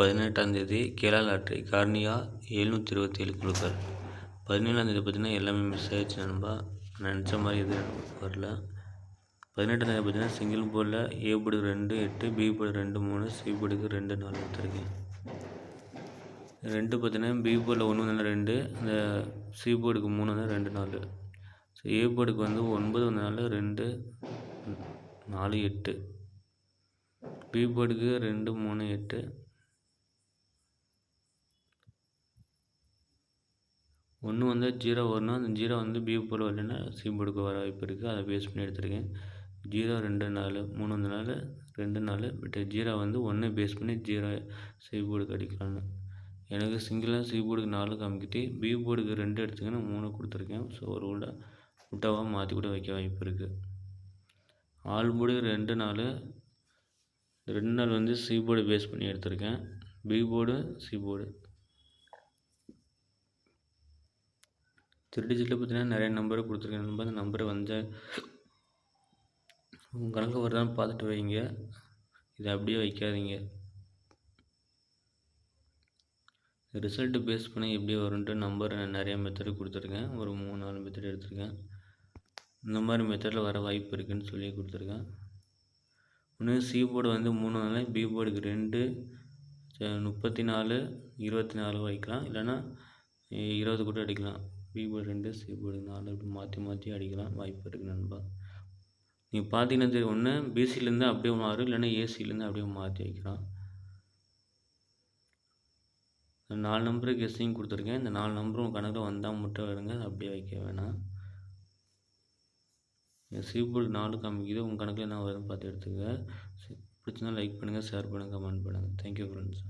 பதினெட்டாந்தேதி Kerala lottery cornea எழுநூற்றி இருபத்தேழு குழுக்கள். பதினேழாந்தேதி பார்த்தீங்கன்னா எல்லாமே மிஸ் ஆயிடுச்சு. நண்பா நினச்ச மாதிரி எதுவும் வரல. பதினெட்டாந்தேதி பார்த்தீங்கன்னா சிங்கிள் போர்டில் ஏ போர்டுக்கு ரெண்டு எட்டு பி போர்டு ரெண்டு மூணு சி போர்டுக்கு ரெண்டு நாலு எடுத்திருக்கேன். ரெண்டு பார்த்தீங்கன்னா பி போர்டில் ஒன்று வந்தாலும் ரெண்டு இந்த சி போர்டுக்கு மூணு வந்து ரெண்டு நாலு. ஸோ ஏ போர்டுக்கு வந்து ஒன்பது வந்தனால ரெண்டு நாலு எட்டு. பி போர்டுக்கு ரெண்டு மூணு எட்டு. ஒன்று வந்து ஜீரோ வரணும் அந்த ஜீரோ வந்து பி போர்டு வரலைன்னா சி போர்டுக்கு வர வாய்ப்பு இருக்குது அதை பேஸ் பண்ணி எடுத்திருக்கேன். ஜீரோ ரெண்டு நாலு மூணு வந்தனால ரெண்டு நாலு பட் ஜீரோ வந்து ஒன்று பேஸ் பண்ணி ஜீரோ சி போர்டுக்கு அடிக்கலான்னு எனக்கு சிங்கிளாக சி போர்டுக்கு நாலு காமிக்கிட்டு பி போர்டுக்கு ரெண்டு எடுத்துக்கின்னு மூணு கொடுத்துருக்கேன். ஸோ ஒரு கூட முட்டாவாக மாற்றி கூட வைக்க வாய்ப்பு இருக்குது ஆல் போர்டு ரெண்டு நாலு ரெண்டு நாள் வந்து சி போர்டு பேஸ் பண்ணி எடுத்திருக்கேன். B board C board three டிஜிட்டில் பார்த்தீங்கன்னா நிறைய நம்பரை கொடுத்துருக்கேன். நம்பர் அந்த நம்பரை வந்து உங்கள் கணக்கு வருதான்னு பார்த்துட்டு வைங்க. இதை அப்படியே வைக்காதீங்க. ரிசல்ட்டு பேஸ் பண்ணி எப்படி வரும்ன்ட்டு நம்பர் நிறைய மெத்தடு கொடுத்துருக்கேன். ஒரு மூணு நாலு மெத்தட் எடுத்திருக்கேன். இந்த மாதிரி மெத்தடில் வர வாய்ப்பு இருக்குதுன்னு சொல்லி கொடுத்துருக்கேன். ஒன்று சி போர்டு வந்து மூணு நாள் பி போர்டுக்கு ரெண்டு முப்பத்தி நாலு இருபத்தி நாலு வைக்கலாம். இல்லைன்னா இருபது கூட அடிக்கலாம். பி போர்டு ரெண்டு சி போர்டு நாலு இப்படி மாற்றி மாற்றி அடிக்கலாம். வாய்ப்பு இருக்குது நண்பா. நீங்கள் பார்த்தீங்கன்னா தெரியும் ஒன்று பிசிலேருந்து அப்படியே மாறும் இல்லைன்னா ஏசிலேருந்து அப்படியே மாற்றி வைக்கலாம் நாலு நம்பருக்கு கெஸ்ஸிங் கொடுத்துருக்கேன். இந்த நாலு நம்பரும் கணக்கில் வந்தால் மட்டும் வருங்க அப்படியே வைக்க வேணாம். சி போர்டு நாலு காமிக்குது. உங்கள் கணக்கில் என்ன வருதுன்னு பார்த்து எடுத்துக்க பிடிச்சிருந்தா லைக் பண்ணுங்கள் ஷேர் பண்ணுங்கள் கமெண்ட் பண்ணுங்கள் தேங்க்யூ ஃப்ரெண்ட்ஸ்